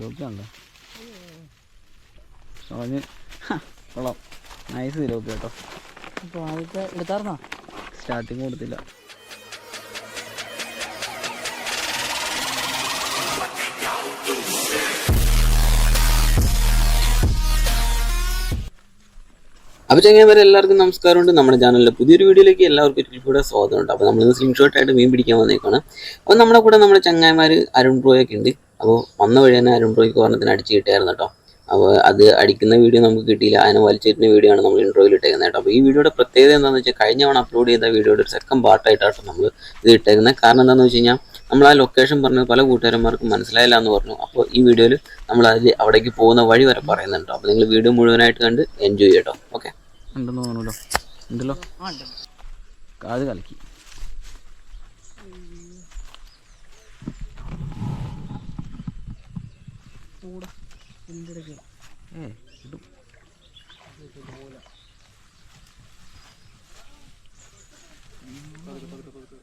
ലോപ്പിയാണല്ലോ അവന് കൊള്ളാം. നൈസ് ലോപ്പി കേട്ടോ അപ്പോൾ ആദ്യത്തെ എടുത്തായിരുന്നോ? സ്റ്റാർട്ടിങ് കൊടുത്തില്ല. അപ്പോൾ ചങ്ങന്മാരെ എല്ലാവർക്കും നമസ്കാരമുണ്ട്. നമ്മുടെ ചാനലിലെ പുതിയൊരു വീഡിയോയിലേക്ക് എല്ലാവർക്കും ഒരിക്കൽ കൂടെ സ്വാഗതമുണ്ട്. അപ്പോൾ നമ്മളിന്ന് സ്ക്രീൻഷോട്ട് ഷോട്ടായിട്ട് മീൻ പിടിക്കാൻ വന്നേക്കാണ്. അപ്പോൾ നമ്മുടെ കൂടെ നമ്മുടെ ചങ്ങായിമാർ അരുൺ ബ്രോയൊക്കെ ഉണ്ട്. അപ്പോൾ വന്ന വഴി തന്നെ അരുൺ ബ്രോയ്ക്ക് പറഞ്ഞതിന് അടിച്ച് കിട്ടിയായിരുന്നു കേട്ടോ. അപ്പോൾ അത് അടിക്കുന്ന വീഡിയോ നമുക്ക് കിട്ടിയില്ല. അതിനെ വലിച്ചിരുന്ന വീഡിയോ ആണ് നമ്മൾ ഇൻട്രോയിൽ ഇട്ടേക്കുന്നത് കേട്ടോ. അപ്പോൾ ഈ വീഡിയോയുടെ പ്രത്യേകത എന്താണെന്ന് വെച്ചാൽ കഴിഞ്ഞ തവണ അപ്ലോഡ് ചെയ്ത വീഡിയോയുടെ ഒരു സെക്കൻഡ് പാർട്ടായിട്ടാണ് നമ്മൾ ഇത് ഇട്ടേക്കുന്നത്. കാരണം എന്താണെന്ന് വെച്ച് കഴിഞ്ഞാൽ നമ്മൾ ആ ലൊക്കേഷൻ പറഞ്ഞത് പല കൂട്ടുകാരന്മാർക്കും മനസ്സിലായില്ല എന്ന് പറഞ്ഞു. അപ്പോൾ ഈ വീഡിയോയിൽ നമ്മൾ അതിൽ അവിടേക്ക് പോകുന്ന വഴി വരെ പറയുന്നുണ്ടോ അപ്പോൾ നിങ്ങൾ വീഡിയോ മുഴുവനായിട്ട് കണ്ട് എൻജോയ് ചെയ്യട്ടോ. ഓക്കെ ഉണ്ടെന്ന് തോന്നുമല്ലോ ഉണ്ടല്ലോ? കാത് കലക്കി. ഏ ഇടും. ഏ കിട്ടും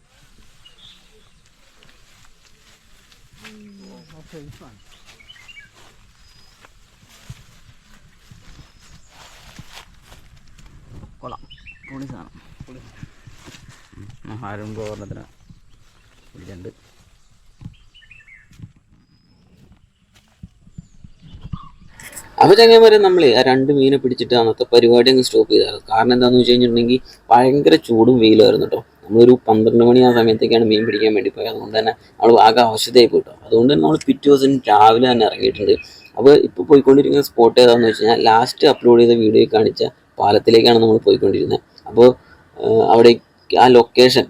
കൊള്ളാം പൊളി സാധനം ആരും ഗോവർണത്തിന്. അപ്പോൾ ചങ്ങന്മാരെ നമ്മൾ ആ രണ്ട് മീനെ പിടിച്ചിട്ട് അന്നത്തെ പരിപാടി അങ്ങ് സ്റ്റോപ്പ് ചെയ്തായിരുന്നു. കാരണം എന്താണെന്ന് വെച്ച് കഴിഞ്ഞിട്ടുണ്ടെങ്കിൽ ഭയങ്കര ചൂടും വെയിലായിരുന്നു കേട്ടോ. നമ്മളൊരു പന്ത്രണ്ട് മണി ആ സമയത്തേക്കാണ് മീൻ പിടിക്കാൻ വേണ്ടി പോയത്. അതുകൊണ്ട് തന്നെ നമ്മൾ ആകെ അവശതയായി പോയിട്ടോ അതുകൊണ്ട് തന്നെ നമ്മൾ പിറ്റേ ദിവസം രാവിലെ തന്നെ ഇറങ്ങിയിട്ടുണ്ട്. അപ്പോൾ ഇപ്പോൾ പോയിക്കൊണ്ടിരിക്കുന്ന സ്പോട്ട് ഏതാണെന്ന് വെച്ച് കഴിഞ്ഞാൽ ലാസ്റ്റ് അപ്ലോഡ് ചെയ്ത വീഡിയോ കാണിച്ച പാലത്തിലേക്കാണ് നമ്മൾ പോയിക്കൊണ്ടിരുന്നത്. അപ്പോൾ അവിടെ ആ ലൊക്കേഷൻ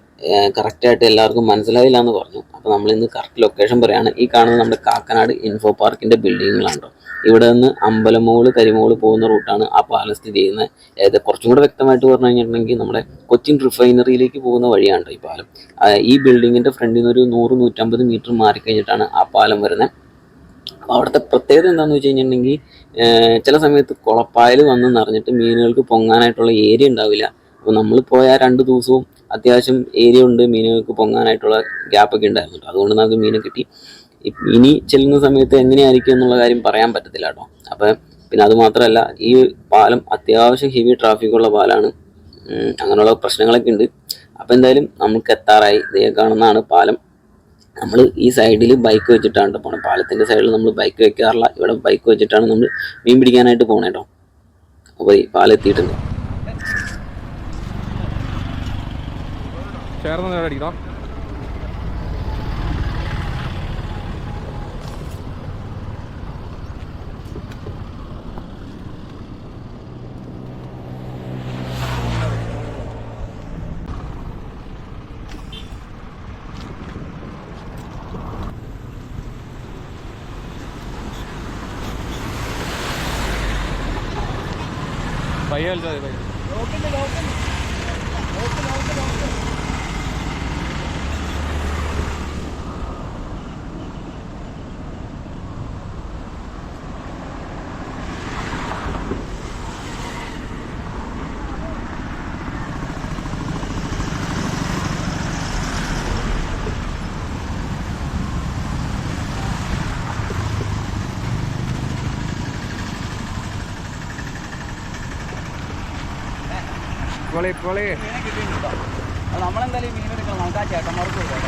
കറക്റ്റായിട്ട് എല്ലാവർക്കും മനസ്സിലായില്ല എന്ന് പറഞ്ഞു. അപ്പോൾ നമ്മൾ ഇന്ന് കറക്റ്റ് ലൊക്കേഷൻ പറയാണ്. ഈ കാണുന്നത് നമ്മുടെ കാക്കനാട് ഇൻഫോ പാർക്കിന്റെ ബിൽഡിങ്ങുകളാണ് ഇവിടെ നിന്ന് അമ്പലമോൾ കരിമോൾ പോകുന്ന റൂട്ടാണ് ആ പാലം സ്ഥിതി ചെയ്യുന്നത്. ഏത് കുറച്ചും കൂടെ വ്യക്തമായിട്ട് പറഞ്ഞു കഴിഞ്ഞിട്ടുണ്ടെങ്കിൽ നമ്മുടെ കൊച്ചിൻ റിഫൈനറിയിലേക്ക് പോകുന്ന വഴിയാണ് ഈ പാലം. ഈ ബിൽഡിങ്ങിന്റെ ഫ്രണ്ടിൽ നിന്ന് ഒരു നൂറ് നൂറ്റമ്പത് മീറ്റർ മാറിക്കഴിഞ്ഞിട്ടാണ് ആ പാലം വരുന്നത്. അവിടുത്തെ പ്രത്യേകത എന്താണെന്ന് വെച്ച് കഴിഞ്ഞിട്ടുണ്ടെങ്കിൽ ചില സമയത്ത് കുളപ്പായൽ വന്ന് നിറഞ്ഞിട്ട് മീനുകൾക്ക് പൊങ്ങാനായിട്ടുള്ള ഏരിയ ഉണ്ടാവില്ല. അപ്പോൾ നമ്മൾ പോയ രണ്ട് ദിവസവും അത്യാവശ്യം ഏരിയ ഉണ്ട് മീനുകൾക്ക് പൊങ്ങാനായിട്ടുള്ള ഗ്യാപ്പൊക്കെ ഉണ്ടായിരുന്നു അതുകൊണ്ട് നമുക്ക് മീനെ കിട്ടി. ഇനി ചെല്ലുന്ന സമയത്ത് എങ്ങനെയായിരിക്കും എന്നുള്ള കാര്യം പറയാൻ പറ്റത്തില്ല കേട്ടോ അപ്പം പിന്നെ അത് മാത്രമല്ല ഈ പാലം അത്യാവശ്യം ഹെവി ട്രാഫിക്കുള്ള പാലാണ്. അങ്ങനെയുള്ള പ്രശ്നങ്ങളൊക്കെ ഉണ്ട്. അപ്പോൾ എന്തായാലും നമുക്ക് എത്താറായി. ഇതേ കാണുന്നതാണ് പാലം. നമ്മൾ ഈ സൈഡിൽ ബൈക്ക് വെച്ചിട്ടാണ് ട്ടോ പോണത് പാലത്തിന്റെ സൈഡിൽ നമ്മൾ ബൈക്ക് വെക്കാറില്ല. ഇവിടെ ബൈക്ക് വെച്ചിട്ടാണ് നമ്മൾ മീൻ പിടിക്കാനായിട്ട് പോണേ കേട്ടോ അപ്പോൾ ഈ പാലം എത്തിയിട്ടുണ്ട്. ചേർന്ന് പയ്യ കളിച്ചാൽ മതി പയ്യ പൊളി പൊളി. അത് നമ്മളെന്തായാലും ഈ മീൻ എടുക്കണം നമുക്ക് ആ ചേട്ടന്മാർക്ക് കൊടുക്കാം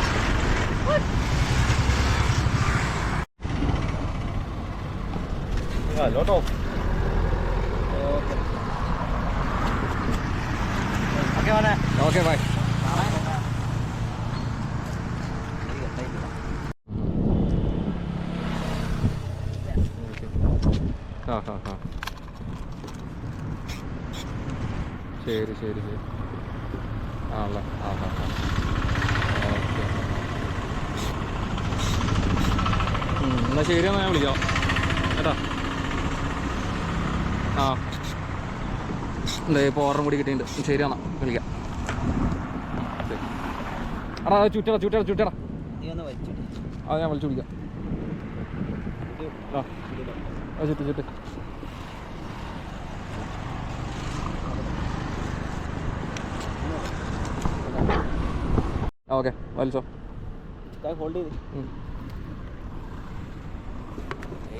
ഓക്കെ മോനെ. Okay bye. ആ ഹാ ആ. ശരി ശരി ശരി. ആണല്ലേ ആ ആ ഓക്കെ. എന്നാൽ ശരി എന്നാൽ ഞാൻ വിളിക്കാം. കേട്ടോ? ആ. എന്താ ഇപ്പോൾ ഓർഡറും കൂടി കിട്ടിയിട്ടുണ്ട്. ശരി എന്നാൽ വിളിക്കാം. അടാ ചുറ്റടാ ചുറ്റടാ ചുറ്റടാ. അത് ഞാൻ വിളിച്ചു വിളിക്കാം. ആ ചുറ്റ് ചുറ്റ്. ഓക്കെ. വലിച്ചോ. ഹോൾഡ് ചെയ്ത്.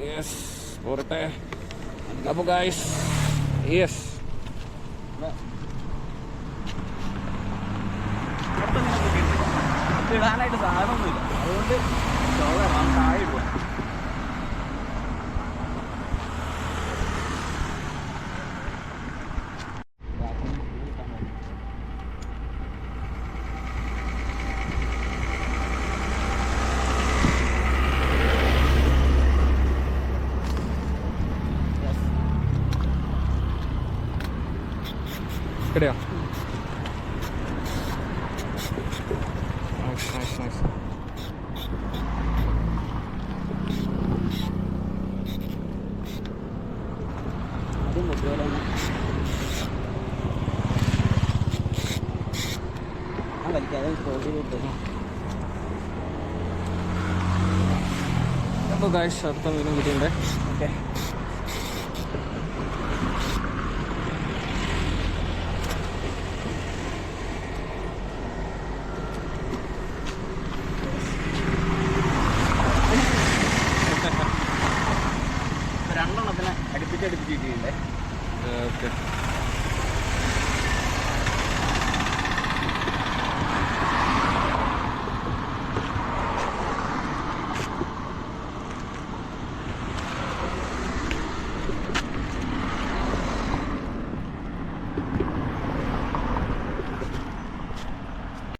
യെസ് പോരട്ടെ. അപ്പോൾ ഗായ്സ് യെസ് പുറത്ത് മീനെ കിട്ടിയിട്ടില്ല ഇത് ഇടാനായിട്ട് സാധനമൊന്നുമില്ല. അതുകൊണ്ട് താഴെ ഇടുക കിട്ടിയോ നൈസ് നൈസ് നൈസ് അപ്പോൾ ഗായ്സ് അടുത്ത മീനും കിട്ടിയിട്ടുണ്ട് ഓക്കെ രണ്ടെണ്ണത്തിന് അടുപ്പിച്ച് അടുപ്പിച്ച് ഓക്കെ.